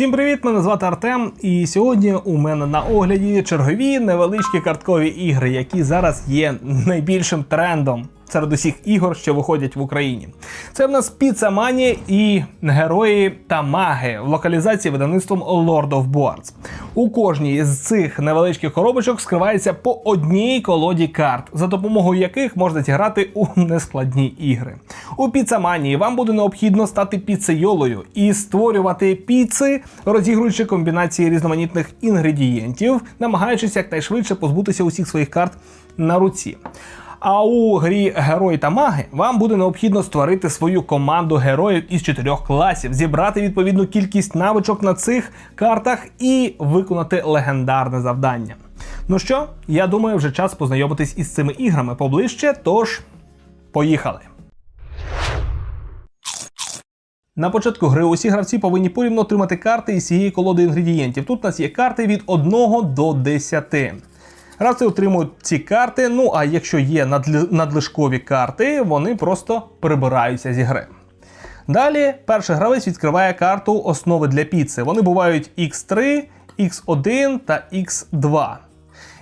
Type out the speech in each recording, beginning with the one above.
Всім привіт! Мене звати Артем, і сьогодні у мене на огляді чергові невеличкі карткові ігри, які зараз є найбільшим трендом серед усіх ігор, що виходять в Україні. Це в нас Піцамані і герої та маги в локалізації видавництвом Lord of Boards. У кожній з цих невеличких коробочок скривається по одній колоді карт, за допомогою яких можна зіграти у нескладні ігри. У піцаманії вам буде необхідно стати піцейолою і створювати піци, розігруючи комбінації різноманітних інгредієнтів, намагаючись якнайшвидше позбутися усіх своїх карт на руці. А у грі Герої та маги вам буде необхідно створити свою команду героїв із чотирьох класів, зібрати відповідну кількість навичок на цих картах і виконати легендарне завдання. Ну що, я думаю, вже час познайомитись із цими іграми поближче, тож поїхали. На початку гри усі гравці повинні порівно отримати карти із цієї колоди інгредієнтів. Тут у нас є карти від 1 до 10. Гравці отримують ці карти. Ну а якщо є надлишкові карти, вони просто прибираються зі гри. Далі перший гравець відкриває карту основи для піци. Вони бувають X3, X1 та X2.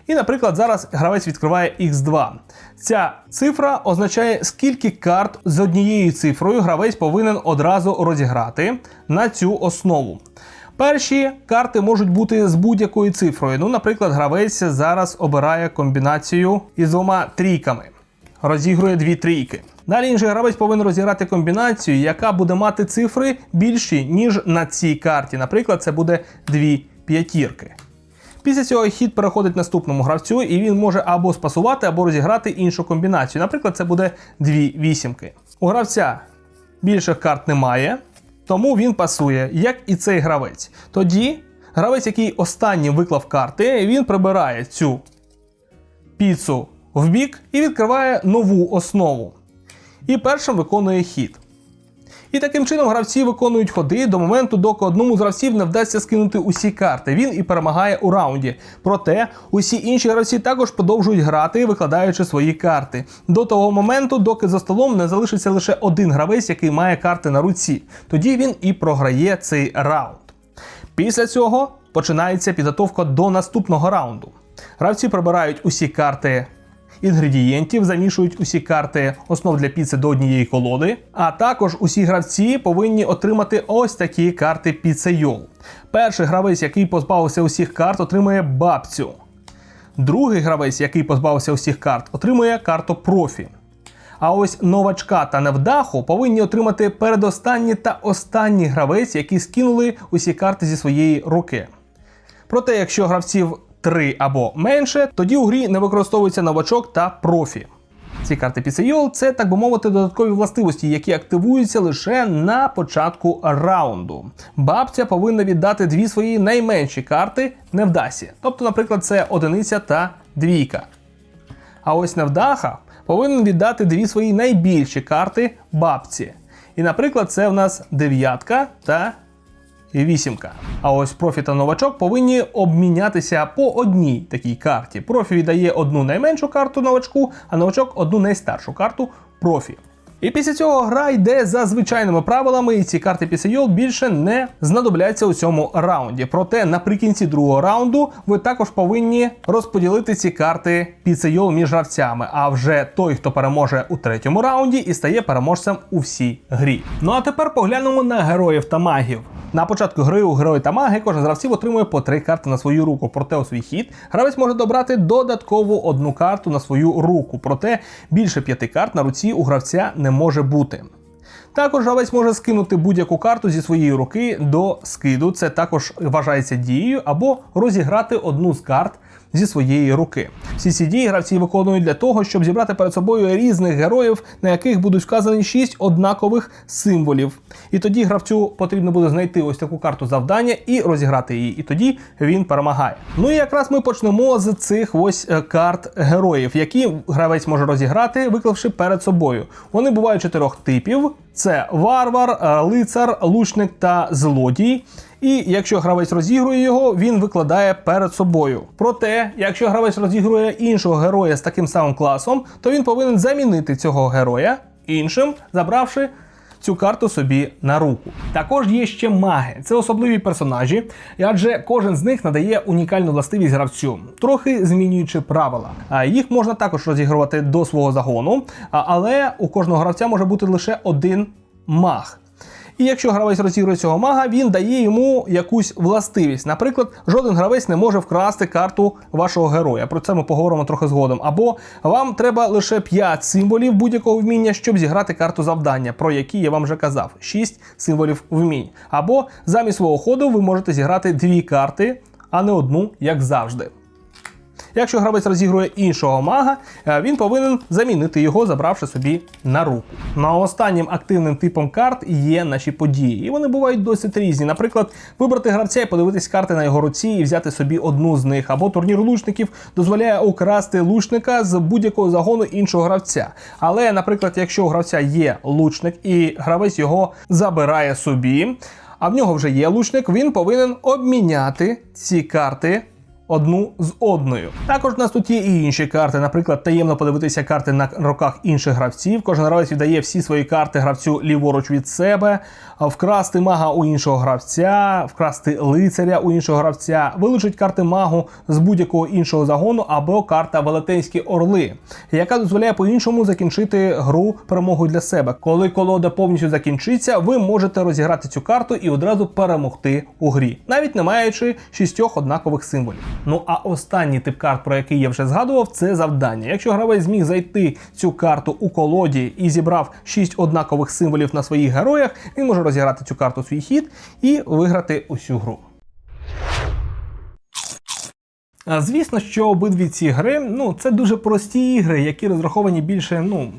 І, наприклад, зараз гравець відкриває X2. Ця цифра означає, скільки карт з однією цифрою гравець повинен одразу розіграти на цю основу. Перші карти можуть бути з будь-якою цифрою. Ну, наприклад, гравець зараз обирає комбінацію із двома трійками. Розігрує дві трійки. Далі інший гравець повинен розіграти комбінацію, яка буде мати цифри більші, ніж на цій карті. Наприклад, це буде дві п'ятірки. Після цього хід переходить наступному гравцю, і він може або спасувати, або розіграти іншу комбінацію. Наприклад, це буде дві вісімки. У гравця більших карт немає, тому він пасує, як і цей гравець. Тоді гравець, який останнім виклав карти, він прибирає цю піцу в бік і відкриває нову основу. І першим виконує хід. І таким чином гравці виконують ходи до моменту, доки одному з гравців не вдасться скинути усі карти. Він і перемагає у раунді. Проте усі інші гравці також продовжують грати, викладаючи свої карти. До того моменту, доки за столом не залишиться лише один гравець, який має карти на руці. Тоді він і програє цей раунд. Після цього починається підготовка до наступного раунду. Гравці прибирають усі карти інгредієнтів, замішують усі карти основ для піци до однієї колоди. А також усі гравці повинні отримати ось такі карти піцейол. Перший гравець, який позбавився усіх карт, отримує бабцю. Другий гравець, який позбавився усіх карт, отримує карту профі. А ось новачка та невдаху повинні отримати передостанній та останній гравець, які скинули усі карти зі своєї руки. Проте, якщо гравців 3 або менше, тоді у грі не використовується новачок та профі. Ці карти піцейол це, так би мовити, додаткові властивості, які активуються лише на початку раунду. Бабця повинна віддати дві свої найменші карти невдасі. Тобто, наприклад, це одиниця та двійка. А ось невдаха повинен віддати дві свої найбільші карти бабці. І, наприклад, це в нас дев'ятка та вісімка. А ось профі та новачок повинні обмінятися по одній такій карті. Профі віддає одну найменшу карту новачку, а новачок одну найстаршу карту профі. І після цього гра йде за звичайними правилами, і ці карти пісейол більше не знадобляться у цьому раунді. Проте наприкінці другого раунду ви також повинні розподілити ці карти піцейол між гравцями. А вже той, хто переможе у третьому раунді, і стає переможцем у всій грі. Ну а тепер поглянемо на героїв та магів. На початку гри у герої та маги кожен з гравців отримує по три карти на свою руку. Проте у свій хід гравець може добрати додаткову одну карту на свою руку. Проте більше п'яти карт на руці у гравця не може бути. Також гравець може скинути будь-яку карту зі своєї руки до скиду. Це також вважається дією, або розіграти одну з карт зі своєї руки. Всі ці дії гравці виконують для того, щоб зібрати перед собою різних героїв, на яких будуть вказані шість однакових символів. І тоді гравцю потрібно буде знайти ось таку карту завдання і розіграти її. І тоді він перемагає. Ну і якраз ми почнемо з цих ось е, карт героїв, які гравець може розіграти, виклавши перед собою. Вони бувають чотирьох типів: це варвар, е, лицар, лучник та злодій. І якщо гравець розігрує його, він викладає перед собою. Проте, якщо гравець розігрує іншого героя з таким самим класом, то він повинен замінити цього героя іншим, забравши цю карту собі на руку. Також є ще маги. Це особливі персонажі, адже кожен з них надає унікальну властивість гравцю, трохи змінюючи правила. Їх можна також розігрувати до свого загону, але у кожного гравця може бути лише один маг. І якщо гравець розігрує цього мага, він дає йому якусь властивість. Наприклад, жоден гравець не може вкрасти карту вашого героя. Про це ми поговоримо трохи згодом. Або вам треба лише 5 символів будь-якого вміння, щоб зіграти карту завдання, про які я вам вже казав. 6 символів вмінь. Або замість свого ходу ви можете зіграти дві карти, а не одну, як завжди. Якщо гравець розігрує іншого мага, е, він повинен замінити його, забравши собі на руку. На останнім активним типом карт є наші події, і вони бувають досить різні. Наприклад, вибрати гравця і подивитись карти на його руці і взяти собі одну з них. Або турнір лучників дозволяє украсти лучника з будь-якого загону іншого гравця. Але, наприклад, якщо у гравця є лучник і гравець його забирає собі, а в нього вже є лучник, він повинен обміняти ці карти одну з одною. Також у нас тут є і інші карти, наприклад, таємно подивитися карти на руках інших гравців. Кожен гравець віддає всі свої карти гравцю ліворуч від себе, вкрасти мага у іншого гравця, вкрасти лицаря у іншого гравця, вилучить карти магу з будь-якого іншого загону або карта Велетенські Орли, яка дозволяє по-іншому закінчити гру перемогою для себе. Коли колода повністю закінчиться, ви можете розіграти цю карту і одразу перемогти у грі, навіть не маючи шістьох однакових символів. Ну а останній тип карт, про який я вже згадував, це завдання. Якщо гравець зміг зайти цю карту у колоді і зібрав шість однакових символів на своїх героях, він може розіграти цю карту свій хід і виграти усю гру. Звісно, що обидві ці гри ну, це дуже прості ігри, які розраховані більше, ну,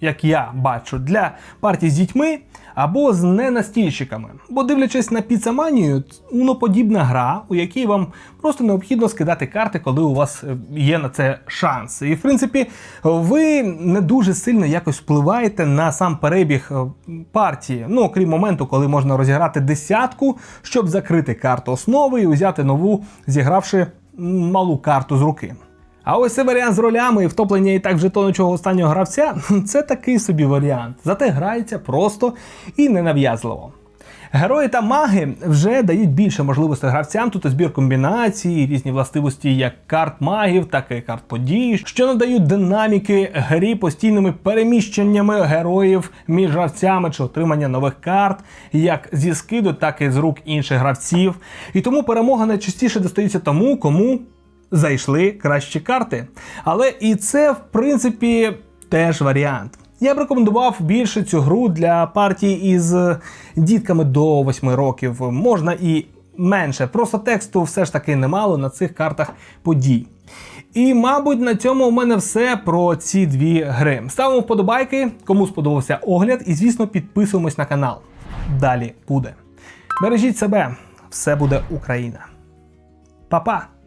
як я бачу, для партій з дітьми або з ненастільщиками. Бо дивлячись на піцаманію, уноподібна гра, у якій вам просто необхідно скидати карти, коли у вас е, є на це шанс. І в принципі, ви не дуже сильно якось впливаєте на сам перебіг е, партії. Ну, окрім моменту, коли можна розіграти десятку, щоб закрити карту основи і взяти нову, зігравши малу карту з руки. А ось цей варіант з ролями і втоплення і так в жетонучого останнього гравця це такий собі варіант. Зате грається просто і ненав'язливо. Герої та маги вже дають більше можливостей гравцям. Тут збір комбінацій, різні властивості як карт магів, так і карт подій, що надають динаміки грі постійними переміщеннями героїв між гравцями чи отримання нових карт, як зі скиду, так і з рук інших гравців. І тому перемога найчастіше достається тому, кому зайшли кращі карти. Але і це, в принципі, теж варіант. Я б рекомендував більше цю гру для партій із дітками до 8 років. Можна і менше. Просто тексту все ж таки немало на цих картах подій. І, мабуть, на цьому у мене все про ці дві гри. Ставимо вподобайки, кому сподобався огляд, і, звісно, підписуємось на канал. Далі буде. Бережіть себе, все буде Україна. Па-па!